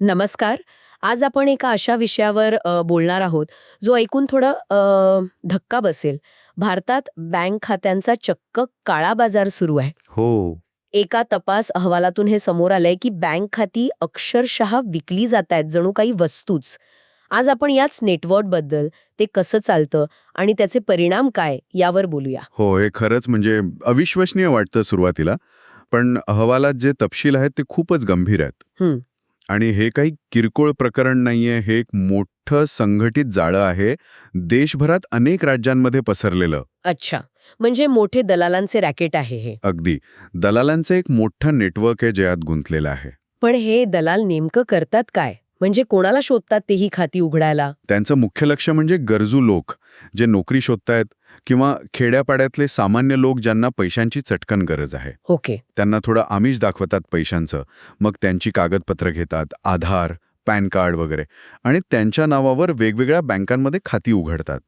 नमस्कार. आज आपण एका अशा विषयावर बोलणार आहोत जो ऐकून थोडं धक्का बसेल. भारतात बँक खात्यांचा चक्क काळा बाजार सुरू आहे. हो. एका तपास अहवालातून हे समोर आलंय की बँक खाती अक्षरशः विकली जात आहेत जणू काही वस्तूच. आज आपण याच नेटवर्कबद्दल ते कसं चालतं आणि त्याचे परिणाम काय यावर बोलूया. हो हे खरंच म्हणजे अविश्वसनीय वाटतं सुरुवातीला. पण अहवालात जे तपशील आहेत ते खूपच गंभीर आहेत. हं. आणि हे काही किरकोळ प्रकरण नाहीये हे एक मोठं संघटित जाळं आहे देशभरात अनेक राज्यांमध्ये पसरलेलं. अच्छा. म्हणजे मोठे दलालांचे रॅकेट आहे हे. अगदी. दलालांचं एक मोठं नेटवर्क आहे जे यात गुंतलेलं आहे. पण हे दलाल नेमकं करतात काय? म्हणजे कोणाला शोधतात ते ही खाती उघडायला? त्यांचं मुख्य लक्ष म्हणजे गरजू लोक जे नोकरी शोधतायत किंवा खेड्यापाड्यातले सामान्य लोक ज्यांना पैशांची चटकन गरज आहे. ओके. त्यांना थोडं आमिष दाखवतात पैशांचं. मग त्यांची कागदपत्र घेतात आधार पॅन कार्ड वगैरे. आणि त्यांच्या नावावर वेगवेगळ्या बँकांमध्ये खाती उघडतात.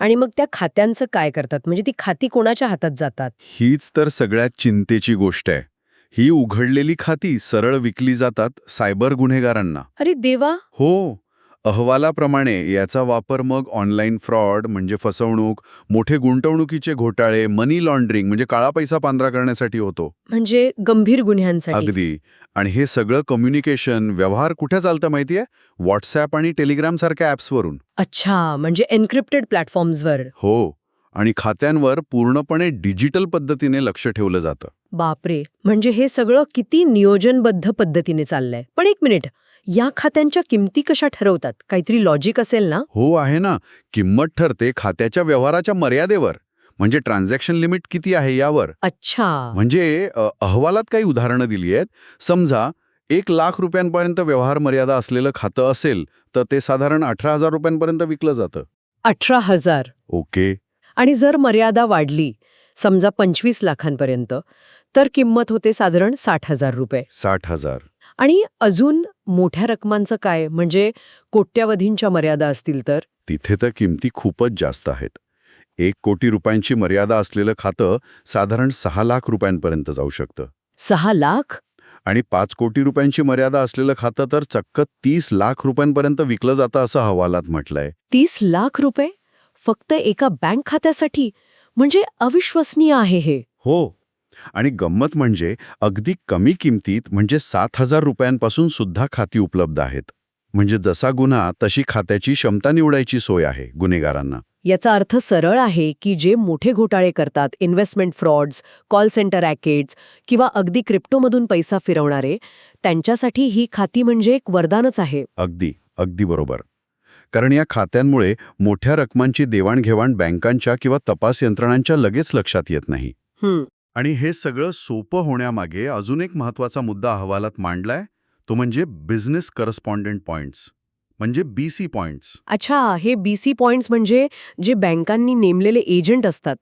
आणि मग त्या खात्यांचं काय करतात? म्हणजे ती खाती कोणाच्या हातात जातात? हीच तर सगळ्यात चिंतेची गोष्ट आहे. ही उघडलेली खाती सरळ विकली जातात सायबर गुन्हेगारांना. अरे देवा! हो अहवालाप्रमाणे याचा वापर मग ऑनलाईन फ्रॉड म्हणजे फसवणूक मोठे गुंतवणुकीचे घोटाळे मनी लॉन्ड्रिंग म्हणजे काळा पैसा पांढरा करण्यासाठी होतो. म्हणजे गंभीर गुन्ह्यांसाठी. अगदी. आणि हे सगळं कम्युनिकेशन व्यवहार कुठे चालतं माहितीये? व्हॉट्सॲप आणि टेलिग्राम सारख्या ॲप्सवरून. अच्छा म्हणजे एन्क्रिप्टेड प्लॅटफॉर्म्सवर. हो. आणि खात्यांवर पूर्णपणे डिजिटल पद्धतीने लक्ष ठेवलं जातं. बापरे! म्हणजे हे सगळं किती नियोजनबद्ध पद्धतीने चाललंय. पण एक मिनिट या खात्यांच्या किमती कशा ठरवतात? काहीतरी लॉजिक असेल ना? हो आहे ना. किंमत ठरते खात्याच्या व्यवहाराच्या मर्यादेवर. म्हणजे ट्रान्झॅक्शन लिमिट किती आहे यावर. अच्छा. म्हणजे अहवालात काही उदाहरणं दिली आहेत. समजा एक लाख रुपयांपर्यंत व्यवहार मर्यादा असलेलं खातं असेल तर ते साधारण अठरा हजार रुपयांपर्यंत विकलं जातं. अठरा हजार. ओके. आणि जर मर्यादा वाढली समजा पंचवीस लाखांपर्यंत तर किंमत होते साधारण साठ हजार रुपये. साठ हजार. आणि अजून मोठ्या रकमांचं काय? म्हणजे कोट्यावधींच्या मर्यादा असतील तर? तिथे तर किमती खूपच जास्त आहेत. एक कोटी रुपयांची मर्यादा असलेलं खातं साधारण सहा लाख रुपयांपर्यंत जाऊ शकतं. सहा लाख? आणि पाच कोटी रुपयांची मर्यादा असलेलं खातं तर चक्क तीस लाख रुपयांपर्यंत विकलं जातं असं अहवालात म्हटलंय. तीस लाख रुपये? फक्त एका बँक खात्यासाठी? म्हणजे अविश्वसनीय आहे हे. हो. आणि गंमत म्हणजे अगदी कमी किमतीत म्हणजे सात हजार रुपयांपासून सुद्धा खाती उपलब्ध आहेत. म्हणजे जसा गुन्हा तशी खात्याची क्षमता निवडायची सोय आहे गुन्हेगारांना. याचा अर्थ सरळ आहे की जे मोठे घोटाळे करतात investment frauds call centre rackets किंवा अगदी क्रिप्टोमधून पैसा फिरवणारे त्यांच्यासाठी ही खाती म्हणजे एक वरदानच आहे. अगदी अगदी बरोबर. कारण या खात्यांमुळे मोठ्या रकमांची देवाणघेवाण बँकांच्या किंवा तपास यंत्रणांच्या लगेच लक्षात येत नाही. आणि हे सगळं सोपं होण्यामागे अजून एक महत्त्वाचा मुद्दा अहवालात मांडलाय तो म्हणजे बिझनेस करस्पॉन्डंट पॉइंट्स म्हणजे बीसी पॉइंट्स अच्छा हे बीसी पॉइंट्स म्हणजे जे बँकांनी नेमलेले एजंट असतात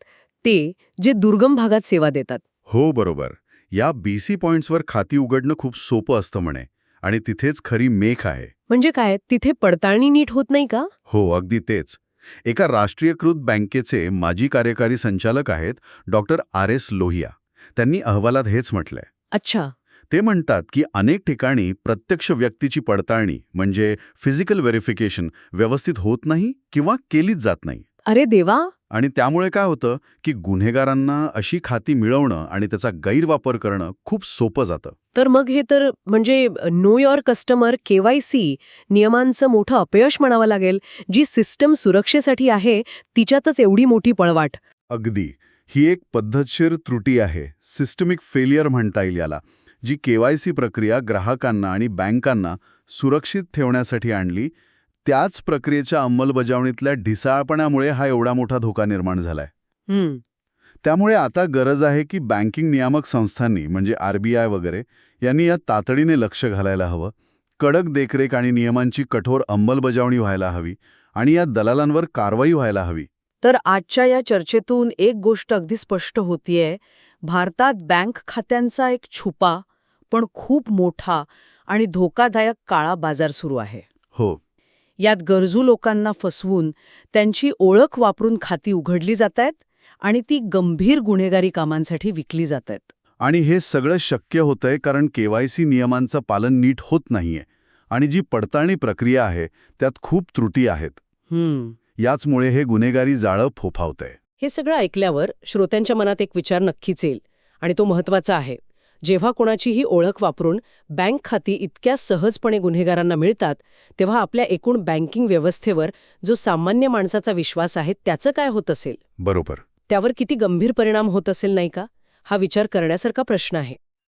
ते जे दुर्गम भागात सेवा देतात. हो बरोबर. या बीसी पॉइंट्सवर खाती उघडणं खूप सोपं असतं म्हणे. आणि तिथेच खरी मेख आहे. म्हणजे काय? तिथे पडताळणी नीट होत नाही का? हो अगदी तेच. एका राष्ट्रीयकृत बँकेचे माजी कार्यकारी संचालक आहेत डॉक्टर आर एस लोहिया. त्यांनी अहवालात हेच म्हटलंय. अच्छा. ते म्हणतात की अनेक ठिकाणी प्रत्यक्ष व्यक्तीची पडताळणी म्हणजे फिजिकल व्हेरिफिकेशन व्यवस्थित होत नाही किंवा केलीच जात नाही. अरे देवा! आणि त्यामुळे काय होतं की गुन्हेगारांना अशी खाती मिळवणं आणि त्याचा गैरवापर करणं खूप सोपं जातं. तर मग हे तर म्हणजे नो युअर कस्टमर केवायसी नियमांचं मोठं अपयश म्हणावं लागेल जी सिस्टम सुरक्षेसाठी आहे तिच्यातच एवढी मोठी पळवाट. अगदी. ही एक पद्धतशीर त्रुटी आहे सिस्टमिक फेलियर म्हणता येईल याला जी केवायसी प्रक्रिया ग्राहकांना आणि बँकांना सुरक्षित ठेवण्यासाठी आणली त्याच प्रक्रियेच्या अंमलबजावणीतल्या ढिसाळपणामुळे हा एवढा मोठा धोका निर्माण झालाय. त्यामुळे आता गरज आहे की बँकिंग नियामक संस्थांनी म्हणजे आरबीआय वगैरे यांनी यात तातडीने लक्ष घालायला हवं. कडक देखरेख आणि नियमांची कठोर अंमलबजावणी व्हायला हवी आणि या दलालांवर कारवाई व्हायला हवी. तर आजच्या या चर्चेतून एक गोष्ट अगदी स्पष्ट होतीये. भारतात बँक खात्यांचा एक छुपा पण खूप मोठा आणि धोकादायक काळा बाजार सुरू आहे. हो. यात गरजू लोकांना फसवून त्यांची ओळख वापरून खाती उघडली जात आहेत आणि ती गंभीर गुन्हेगारी कामांसाठी विकली जात आहेत आणि हे सगळं शक्य होतंय कारण केवायसी नियमांचं पालन नीट होत नाहीये आणि जी पडताळणी प्रक्रिया आहे त्यात खूप त्रुटी आहेत. हम्म. याचमुळे हे गुन्हेगारी जाळं फोफावतंय. हे सगळं ऐकल्यावर श्रोत्यांच्या मनात एक विचार नक्कीच येईल आणि तो महत्त्वाचा आहे. जेव्हा कोणाचीही ओळख वापरून बँक खाती इतक्या सहजपणे गुन्हेगारांना मिळतात तेव्हा आपल्या एकूण बँकिंग व्यवस्थेवर जो सामान्य माणसाचा विश्वास आहे त्याचं काय होत असेल? बरोबर. त्यावर किती गंभीर परिणाम होत असेल नाही का? हा विचार करण्यासारखा प्रश्न आहे.